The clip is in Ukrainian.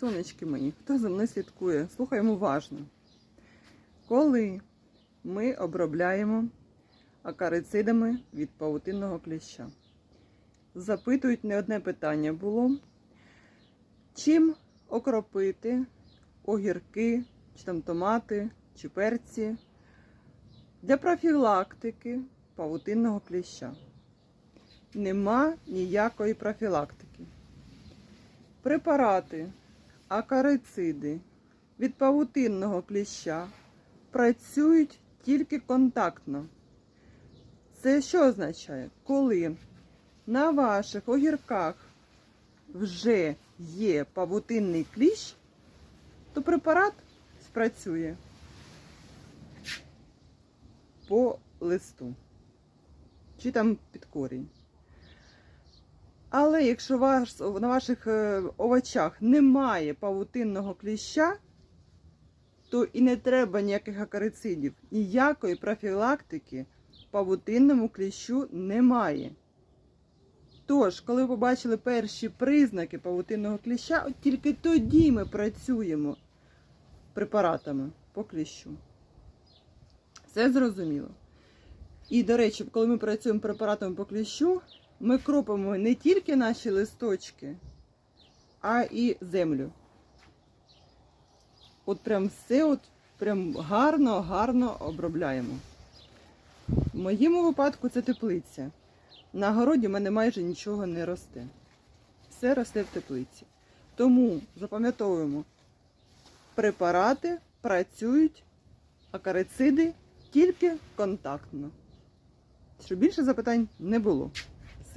Сонечки мої, хто за мною слідкує, слухаємо уважно. Коли ми обробляємо акарицидами від павутинного кліща, запитують не одне питання було, чим окропити огірки, чи там томати, чи перці для профілактики павутинного кліща. Нема ніякої профілактики. Препарати, акарициди від павутинного кліща працюють тільки контактно. Це що означає? Коли на ваших огірках вже є павутинний кліщ, то препарат спрацює по листу чи там під корінь. Але якщо ваш, на ваших е, овочах немає павутинного кліща, то і не треба ніяких акарицидів. Ніякої профілактики павутинному кліщу немає. Тож, коли ви побачили перші признаки павутинного кліща, от тільки тоді ми працюємо препаратами по кліщу. Все зрозуміло. І, до речі, коли ми працюємо препаратами по кліщу, ми кропимо не тільки наші листочки, а і землю. От прям все от прям гарно, гарно обробляємо. В моєму випадку це теплиця. На городі в мене майже нічого не росте. Все росте в теплиці. Тому запам'ятовуємо, препарати працюють, акарициди тільки контактно. Щоб більше запитань не було.